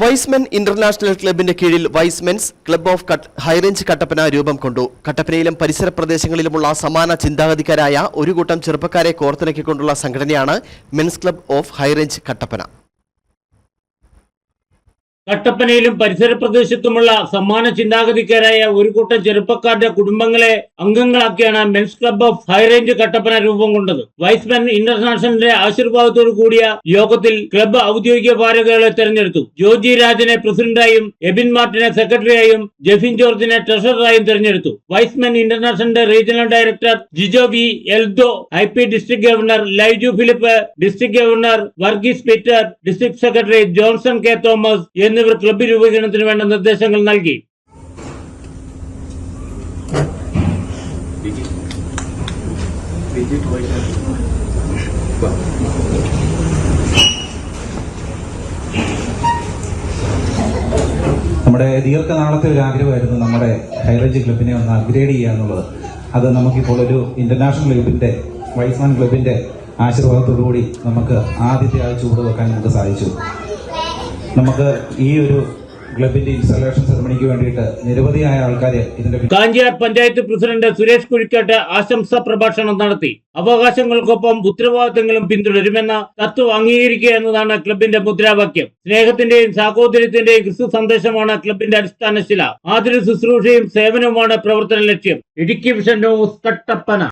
Wise men international ക്ലബിന്റെ കീഴിൽ Y's Men's club of കട്ട് ഹൈറേഞ്ച് കട്ടപ്പന രൂപം കൊണ്ടു. കട്ടപ്പനയിലും പരിസര പ്രദേശങ്ങളിലുമുള്ള സമാന ചിന്താഗതിക്കാരായ ഒരു കൂട്ടം ചെറുപ്പക്കാരെ കോർത്തിണക്കിക്കൊണ്ടുള്ള സംഘടനയാണ് Men's Club of High Range Kattappana. കട്ടപ്പനയിലും പരിസര പ്രദേശത്തുമുള്ള സമ്മാന ചിന്താഗതിക്കാരായ ഒരു കൂട്ടം ചെറുപ്പക്കാരുടെ കുടുംബങ്ങളെ അംഗങ്ങളാക്കിയാണ് Men's Club of High Range Kattappana രൂപം കൊണ്ടത്. വൈസ്മാൻ ഇന്റർനാഷണലിന്റെ ആശീർവാദത്തോടു കൂടിയ യോഗത്തിൽ ക്ലബ്ബ് ഔദ്യോഗിക ഭാരകളെ തെരഞ്ഞെടുത്തു. ജോജി രാജനെ പ്രസിഡന്റായും എബിൻ മാർട്ടിനെ സെക്രട്ടറിയായും ജെഫിൻ ജോർജിനെ ട്രഷററായും തെരഞ്ഞെടുത്തു. Wiseman ഇന്റർനാഷണലിന്റെ regional director Jijo V Eldho I P district governor Laiju Philip district governor Varghese Peter district secretary Johnson K Thomas എന്നിവർ ക്ലബ്ബ് രൂപീകരണത്തിന് വേണ്ട നിർദ്ദേശങ്ങൾ നൽകി. നമ്മുടെ ദീർഘനാളത്തെ ഒരു ആഗ്രഹമായിരുന്നു നമ്മുടെ ഹൈറേഞ്ച് ക്ലബിനെ ഒന്ന് അപ്ഗ്രേഡ് ചെയ്യുക എന്നുള്ളത്. അത് നമുക്കിപ്പോൾ ഒരു ഇന്റർനാഷണൽ ക്ലബിന്റെ വൈസ്മാൻ ക്ലബിന്റെ ആശീർവാദത്തോടുകൂടി നമുക്ക് ആദ്യത്തെ ആ ചൂട് വെക്കാൻ നമുക്ക് സാധിച്ചു. നമുക്ക് ഈ ഒരു ക്ലബിന്റെ ഇൻസ്റ്റലേഷൻ സെറമണിക്ക് വേണ്ടിയിട്ട് നിരവധിയായ ആൾക്കാർ ഇതിന്റെ കാഞ്ചിയാർ പഞ്ചായത്ത് പ്രസിഡന്റ് സുരേഷ് കുഴിക്കാട്ട് ആശംസാ പ്രഭാഷണം നടത്തി. അവകാശങ്ങൾക്കൊപ്പം ഉത്തരവാദിത്തങ്ങളും പിന്തുടരുമെന്ന തത്വം അംഗീകരിക്കുക എന്നതാണ് ക്ലബിന്റെ മുദ്രാവാക്യം. സ്നേഹത്തിന്റെയും സാഹോദര്യത്തിന്റെയും ക്രിസ്തു സന്ദേശമാണ് ക്ലബിന്റെ അടിസ്ഥാന ശില ആതുര ശുശ്രൂഷയും സേവനവുമാണ് പ്രവർത്തന ലക്ഷ്യം. Idukki vision news Kattappana